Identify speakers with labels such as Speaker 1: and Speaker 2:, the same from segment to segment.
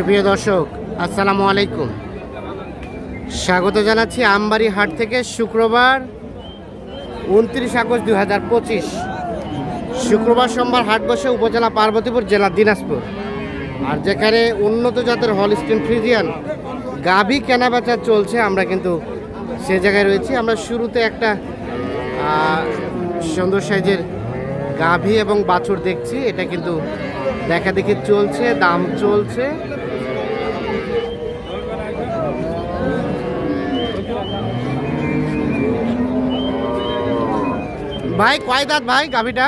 Speaker 1: সুপ্রিয় দর্শক, আসসালামু আলাইকুম। স্বাগত জানাচ্ছি আমবাড়ি হাট থেকে শুক্রবার উনত্রিশ আগস্ট দুই হাজার পঁচিশ। শুক্রবার সোমবার হাট বসে উপজেলা পার্বতীপুর জেলা দিনাজপুর। আর যেখানে উন্নত জাতের হলস্টিন ফ্রিজিয়ান গাভী কেনাবেচা চলছে, আমরা কিন্তু সে জায়গায় রয়েছি। আমরা শুরুতে একটা সুন্দর সাইজের গাভী এবং বাছুর দেখছি। এটা কিন্তু দেখা দেখি চলছে, দাম চলছে। ভাই কয় দাঁত ভাই গাভীটা?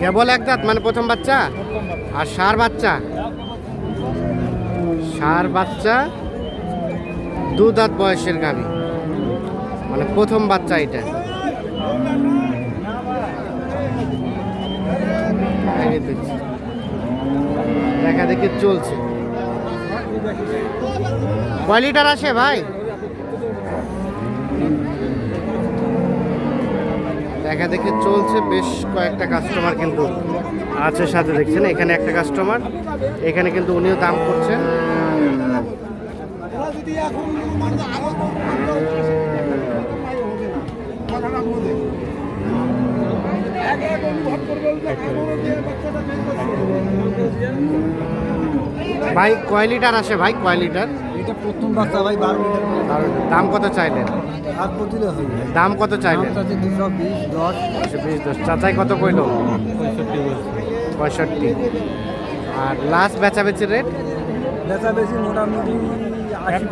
Speaker 1: কেবল এক দাঁত মানে প্রথম বাচ্চা? আর সার বাচ্চা? সার বাচ্চা দু দাঁত বয়সের গাভী। মানে প্রথম বাচ্চা এটা। দেখা দেখি চলছে। কয় লিটার আসে ভাই? দেখা দেখি চলছে বেশ কয়েকটা কাস্টমার কিন্তু আছে সাথে দেখছেন। এখানে একটা কাস্টমার এখানে কিন্তু উনিও দাম করছেন। ভাই কয় লিটার আসে ভাই কয় লিটার?
Speaker 2: এটা প্রথম বাচ্চা ভাই বারো লিটার
Speaker 1: আর দাম কত চাইলেন?
Speaker 2: হাত বদলে হয়
Speaker 1: দাম কত চাইলেন?
Speaker 2: দুশো বিশ দশ।
Speaker 1: একশো বিশ দশ। চাচাই কত কইল?
Speaker 2: পঁয়ষট্টি
Speaker 1: পঁয়ষট্টি। আর লাস্ট বেচাবেচির রেট
Speaker 2: বেচা বেশি মোটামুটি আশি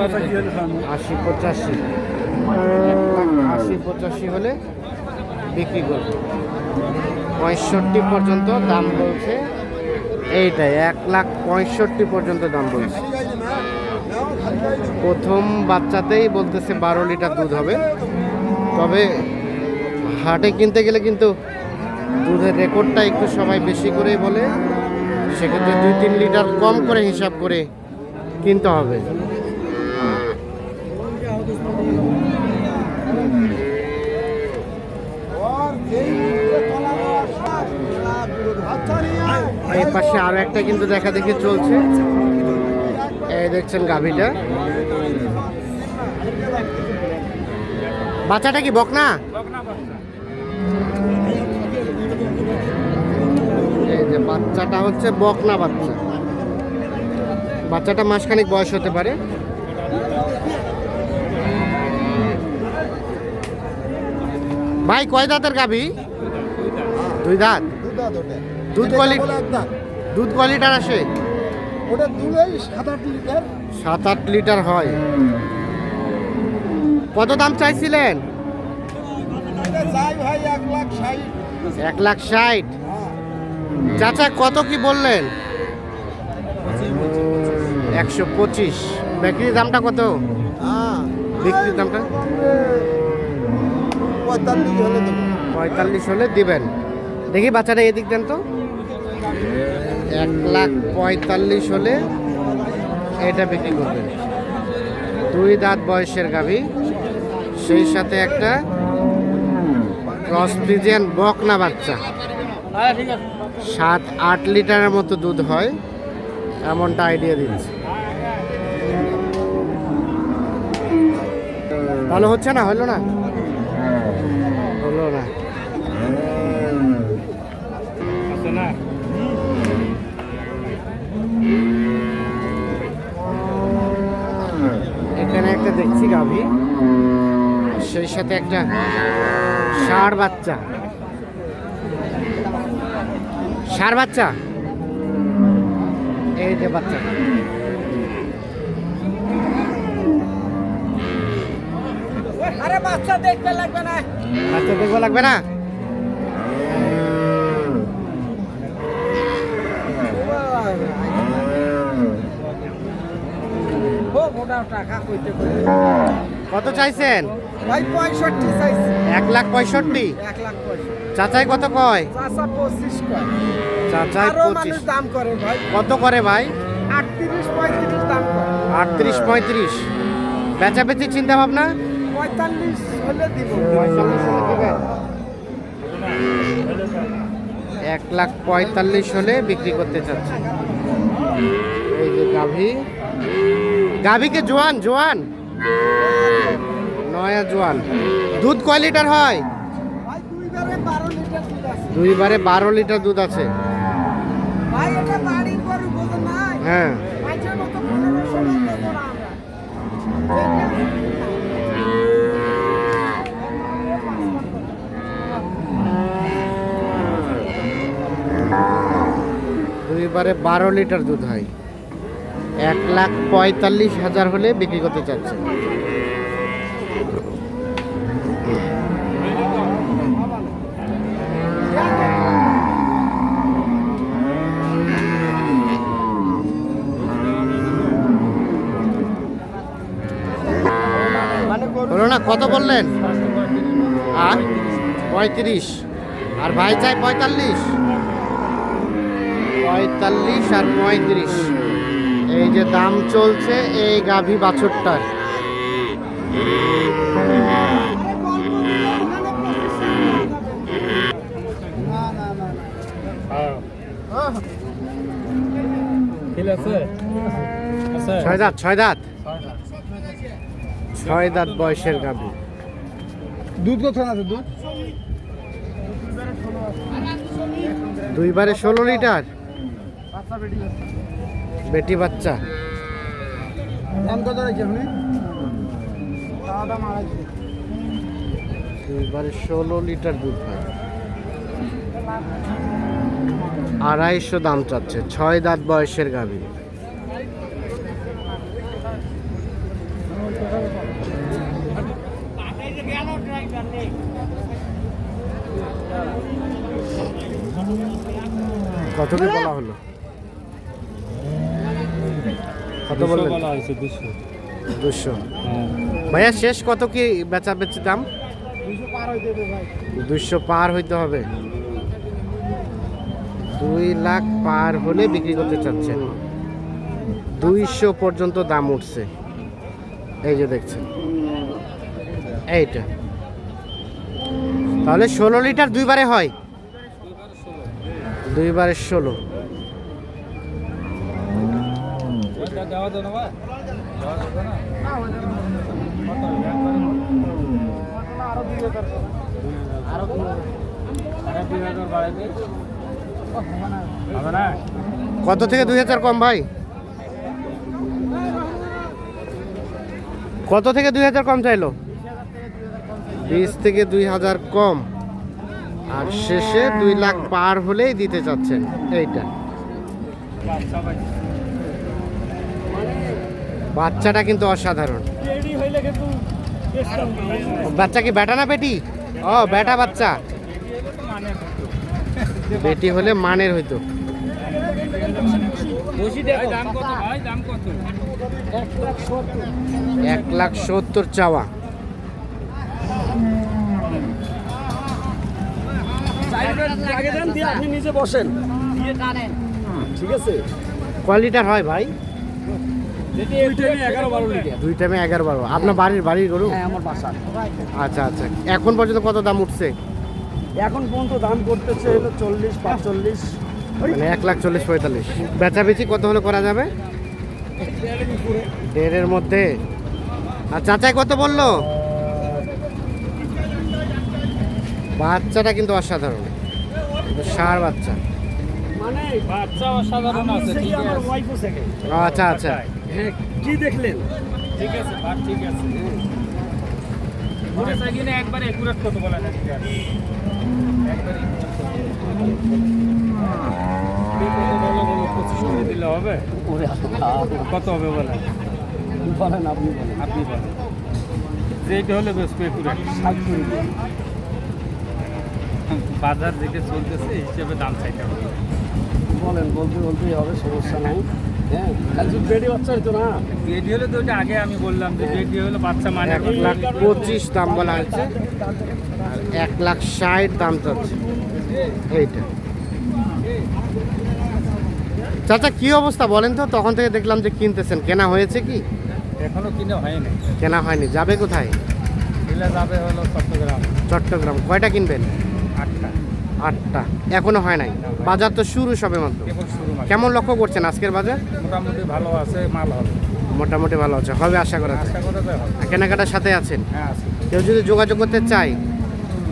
Speaker 2: পঁচাশি।
Speaker 1: আশি পঁচাশি হলে বিক্রি করবে। পঁয়ষট্টি পর্যন্ত দাম বলছে। এইটাই, এক লাখ পঁয়ষট্টি পর্যন্ত দাম বলছে। প্রথম বাচ্চাতেই বলতেছে বারো লিটার দুধ হবে। তবে হাটে কিনতে গেলে কিন্তু দুধের রেকর্ডটা একটু সবাই বেশি করেই বলে, সেক্ষেত্রে দুই তিন লিটার কম করে হিসাব করে কিনতে হবে। এই পাশে আরও একটা কিন্তু দেখা দেখি চলছে। এই দেখছেন গাভীটা। বাচ্চাটা কি বকনা? এই যে বাচ্চাটা হচ্ছে বকনা বাচ্চা। বাচ্চাটা মাসখানিক বয়স হতে পারে। ভাই, কয় দাঁতের গাভী? দুই দাঁত। দুধ কোয়ালিটি দুধ কোয়ালিটার আসে?
Speaker 2: ওটা দুলেই সাত আট লিটার।
Speaker 1: সাত আট লিটার হয়। কত দাম চাইছিলেন?
Speaker 2: এক লাখ ষাট।
Speaker 1: এক লাখ ষাট? চাচা কত কি বললেন? একশো পঁচিশ। বিক্রির দামটা কত?
Speaker 2: হ্যাঁ।
Speaker 1: বিক্রির দামটা?
Speaker 2: পঁয়তাল্লিশ হলে
Speaker 1: দিবেন। দেখি বাচ্চাটা এদিক দেন তো। এক লাখ পঁয়তাল্লিশ হলে এটা বিক্রি করবে দুই দাঁত বয়সের গাভী। সেই সাথে একটা ক্রস বকনা বাচ্চা। সাত, আট লিটারের মতো দুধ হয়। এমনটা আইডিয়া দিচ্ছে। ভালো হচ্ছে না? হলো না? সাথে একটা ষাঁড় বাচ্চা। ষাঁড় বাচ্চা? এই যে বাচ্চা।
Speaker 2: আরে বাচ্চা দেখতে লাগবে না।
Speaker 1: বাচ্চা দেখব লাগবে না?
Speaker 2: ও মোটা টাকা কইতে কই
Speaker 1: কত চাইছেন?
Speaker 2: ভাই পঁয়ষট্টি চাইছি।
Speaker 1: এক লাখ পঁয়ষট্টি?
Speaker 2: এক লাখ পঁয়ষট্টি।
Speaker 1: চাচাই কত কয়?
Speaker 2: চাষা পঁচিশ কয়।
Speaker 1: চাচাই পঁচিশ।
Speaker 2: দাম করে ভাই।
Speaker 1: কত করে ভাই?
Speaker 2: আটত্রিশ পঁয়ত্রিশ দাম করে।
Speaker 1: আটত্রিশ পঁয়ত্রিশ। বেচা বেচি চিন্তা ভাবনা
Speaker 2: পঁয়তাল্লিশ হলে দিব।
Speaker 1: পঁয়তাল্লিশ হলে দিবেন এক লাখ পঁয়তাল্লিশ হলে বিক্রি করতে চাচ্ছে। এই যে গাভী। গাভীকে জোয়ান জোয়ান। নয়া জোয়ান। দুধ কয় লিটার হয়?
Speaker 2: দুইবারে বারো
Speaker 1: বারো লিটার দুধ আছে। হ্যাঁ। দুইবারে বারো লিটার দুধ হয়। এক লাখ পঁয়তাল্লিশ হাজার হলে বিক্রি করতে চাচ্ছে। কত বললেন? পঁয়ত্রিশ। আর ভাই চাই পঁয়তাল্লিশ। পঁয়তাল্লিশ আর পঁয়ত্রিশ। এই যে দাম চলছে এই গাভী বাছরটার। ছয় দাঁত ছয় দাঁত ছয় দাঁত বয়সের গাভী।
Speaker 2: দুধ কত আছে দুধ?
Speaker 1: দুইবারে ষোলো লিটার। বেটি বাচ্চা।
Speaker 2: দাম কত রেখে আপনি দাম আড়াইশো
Speaker 1: দুইবারে ষোলো লিটার দুধ হয়। আড়াইশো দাম চাচ্ছে ছয় দাঁত বয়সের গাভী। কত কি বলা হলো? কত বললেন?
Speaker 3: দুশো হ্যাঁ।
Speaker 1: ভাইয়া শেষ কত কি বেচা বেচি দাম?
Speaker 2: দুশো পার দেবে ভাই।
Speaker 1: দুইশো পার হইতে হবে। দুই লাখ পার হলে বিক্রি করতে চাচ্ছেন। দুইশো পর্যন্ত দাম উঠছে। এই যে দেখছেন। এইটা। তাহলে ষোলো লিটার দুইবারে হয়? দুইবারে ষোলো।
Speaker 3: দেবো না ভাই দেওয়া যাবে না।
Speaker 2: আরও দুই হাজার
Speaker 3: আরও আরও দুই হাজার বাড়াইবে? হবে না?
Speaker 1: কত থেকে দুই হাজার কম ভাই? কত থেকে দুই হাজার কম চাইলো? বিশ থেকে দুই হাজার কম। আর শেষে দুই লাখ পার হলেই দিতে চাচ্ছেন। এইটা। বাচ্চাটা কিন্তু অসাধারণ।
Speaker 3: রেডি হইলে কিন্তু
Speaker 1: বাচ্চা কি বেটা না বেটি? ও বেটা বাচ্চা। বেটি হলে মানের হইতো।
Speaker 3: বসি দেখো। দাম কত? ভাই দাম কত?
Speaker 1: এক লাখ সত্তর চাওয়া।
Speaker 2: আগে দিয়ে আপনি নিজে বসেন। ঠিক আছে।
Speaker 1: কয় লিটার হয় ভাই। দুই টাইমে এগারো বারো আপনার বাড়ির বাড়ির গরু?
Speaker 2: হ্যাঁ আমার বাসা।
Speaker 1: আচ্ছা আচ্ছা। এখন পর্যন্ত কত দাম উঠছে?
Speaker 2: এখন পর্যন্ত দাম করতেছে হলো চল্লিশ পাঁচচল্লিশ।
Speaker 1: মানে এক লাখ চল্লিশ পঁয়তাল্লিশ। বেচা বেচি কত হলে করা যাবে? দেড়ের মধ্যে। আর চাচাই কত বলল? বাচ্চাটা কিন্তু অসাধারণ। সার বাচ্চা।
Speaker 2: মানে
Speaker 3: বাচ্চা অসাধারণ আছে ঠিক
Speaker 2: আমার
Speaker 3: আছে।
Speaker 2: ওয়াইফও থেকে
Speaker 1: ও, আচ্ছা আচ্ছা।
Speaker 2: হ্যাঁ কি দেখলেন?
Speaker 3: ঠিক আছে বাট ঠিক আছে ওটা চাই কিনা একবারে একুরেট কত বলে পঁচিশ করে দিলে হবে?
Speaker 2: ওরে
Speaker 3: কত হবে বলে
Speaker 2: বলেন আপনি বলেন।
Speaker 3: আপনি বলেন। যেটা হলে বেশ একুরেট
Speaker 2: ষাট করে দিন।
Speaker 3: বাজার যেটা চলতেছে হিসেবে দাম চাইতে হবে।
Speaker 2: বলেন বলতে বলতেই হবে সমস্যা নাই। হ্যাঁ বেডি
Speaker 3: হলে তো ওটা আগে আমি বললাম যে বেডি হলে বাচ্চা মানে
Speaker 1: এক লাখ পঁচিশ দাম বলা হয়েছে। আর এক লাখ ষাট দাম চাচ্ছে। এইটা। চাচা কি অবস্থা বলেন তো? তখন থেকে দেখলাম যে কিনতেছেন। কেনা হয়েছে কি?
Speaker 3: এখনও কিনে হয়নি।
Speaker 1: কেনা হয়নি। যাবে কোথায়?
Speaker 3: যাবে হলো চট্টগ্রাম।
Speaker 1: চট্টগ্রাম। কয়টা কিনবেন?
Speaker 3: আটটা।
Speaker 1: আটটা এখনও হয় নাই। বাজার তো শুরু সবে মাত্র। কেমন লক্ষ্য করছেন আজকের বাজার?
Speaker 3: মোটামুটি ভালো আছে মাল হবে।
Speaker 1: মোটামুটি ভালো আছে। হবে আশা করা যায়। কেনাকাটার সাথে আছেন?
Speaker 3: হ্যাঁ
Speaker 1: কেউ যদি যোগাযোগ করতে চায়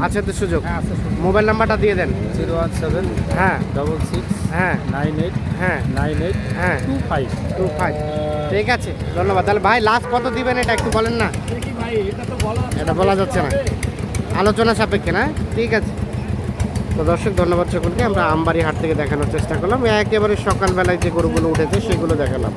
Speaker 1: আছে তো সুযোগ।
Speaker 3: হ্যাঁ
Speaker 1: মোবাইল নাম্বারটা দিয়ে দেন।
Speaker 3: জিরো ওয়ান সেভেন
Speaker 1: হ্যাঁ।
Speaker 3: ডবল সিক্স
Speaker 1: হ্যাঁ।
Speaker 3: নাইন এইট
Speaker 1: হ্যাঁ।
Speaker 3: নাইন এইট
Speaker 1: হ্যাঁ।
Speaker 3: Two five.
Speaker 1: Two five. ঠিক আছে। ধন্যবাদ। তাহলে ভাই লাস্ট কত দিবেন এটা একটু বলেন না?
Speaker 2: এটা বলা
Speaker 1: এটা বলা যাচ্ছে না। আলোচনা সাপেক্ষে না? ঠিক আছে। তো দর্শক, ধন্যবাদ সকলকে। আমরা আমবাড়ি হাট থেকে দেখানোর চেষ্টা করলাম। একেবারে সকালবেলায় যে গরুগুলো উঠেছে, সেগুলো দেখালাম।